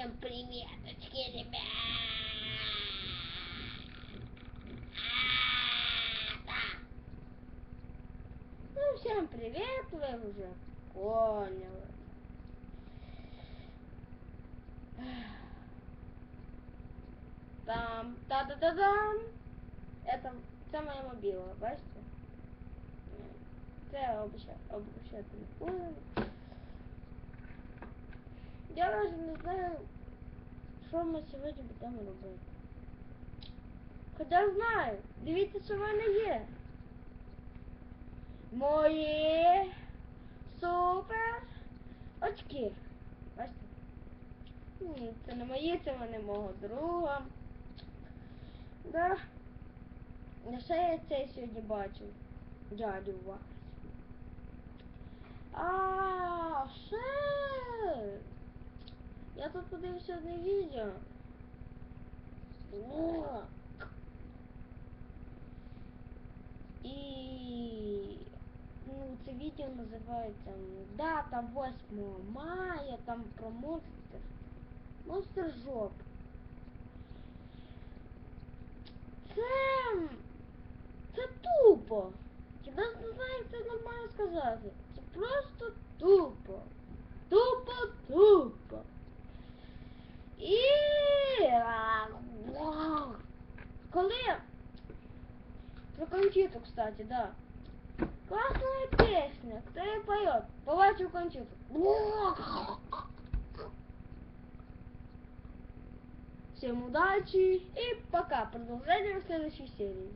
Всем приветочки, ребят! А, Ну, всем привет, вы уже поняли. Там, та-да-да-дам! Это, це моя мобіла, бачите? Це обучати, обучати. Я навіть не знаю, що ми сьогодні будемо робити. Хоча знаю, дивіться, що в мене є. Мої супер очки. Бачите? Ні, це не мої, це вони мого друга. Да. Ще я цей сьогодні бачив. Дядю тут подивився одне відео. О. І ну, це відео називається Дата 8 мая, там про монстр. Монстр жоп. Це. Це тупо. Я навіть не знаю, як це нормально сказати. Це просто тупо. Тупо, Коли про компьютер, кстати, да. Классная песня. Кто ее поет? Побачив компьютер. Всем удачи и пока. Продолжение в следующей серии.